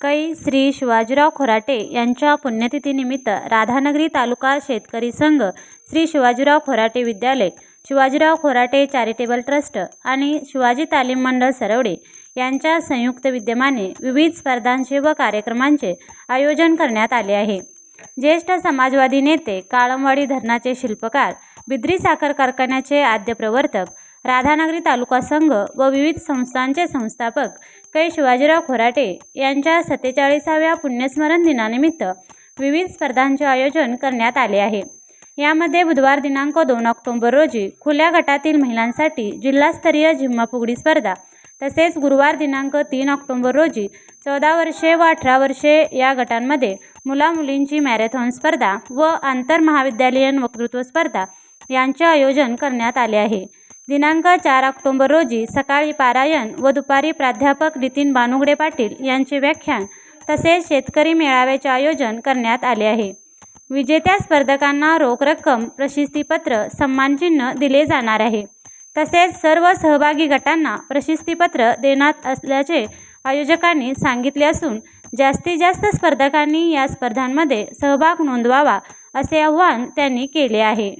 कै श्री शिवाजीराव खोराटे यांच्या पुण्यतिथीनिमित्त राधानगरी तालुका शेतकरी संघ श्री शिवाजीराव खोराटे विद्यालय शिवाजीराव खोराटे चॅरिटेबल ट्रस्ट आणि शिवाजी तालीम मंडळ सरवडे यांच्या संयुक्त विद्यमाने विविध स्पर्धांचे व कार्यक्रमांचे आयोजन करण्यात आले आहे. ज्येष्ठ समाजवादी नेते काळमवाडी धरणाचे शिल्पकार बिद्री साखर कारखान्याचे आद्य प्रवर्तक राधानगरी तालुका संघ व विविध संस्थांचे संस्थापक कै. शिवाजीराव खोराटे यांच्या सत्तेचाळीसाव्या पुण्यस्मरण दिनानिमित्त विविध स्पर्धांचे आयोजन करण्यात आले आहे. यामध्ये बुधवार दिनांक दोन ऑक्टोंबर रोजी खुल्या गटातील महिलांसाठी जिल्हास्तरीय झिम्माफुगडी स्पर्धा तसेच गुरुवार दिनांक तीन ऑक्टोंबर रोजी चौदा वर्षे व अठरा वर्षे या गटांमध्ये मुलामुलींची मॅरेथॉन स्पर्धा व आंतरमहाविद्यालयीन वक्तृत्व स्पर्धा यांचे आयोजन करण्यात आले आहे. दिनांक चार ऑक्टोंबर रोजी सकाळी पारायण व दुपारी प्राध्यापक नितीन बानुगडे पाटील यांचे व्याख्यान तसेच शेतकरी मेळाव्याचे आयोजन करण्यात आले आहे. विजेत्या स्पर्धकांना रोख रक्कम प्रशस्तीपत्र सन्मानचिन्ह दिले जाणार आहे. तसेच सर्व सहभागी गटांना प्रशस्तीपत्र देण्यात असल्याचे आयोजकांनी सांगितले असून जास्तीत जास्त स्पर्धकांनी या स्पर्धांमध्ये सहभाग नोंदवावा असे आवाहन त्यांनी केले आहे.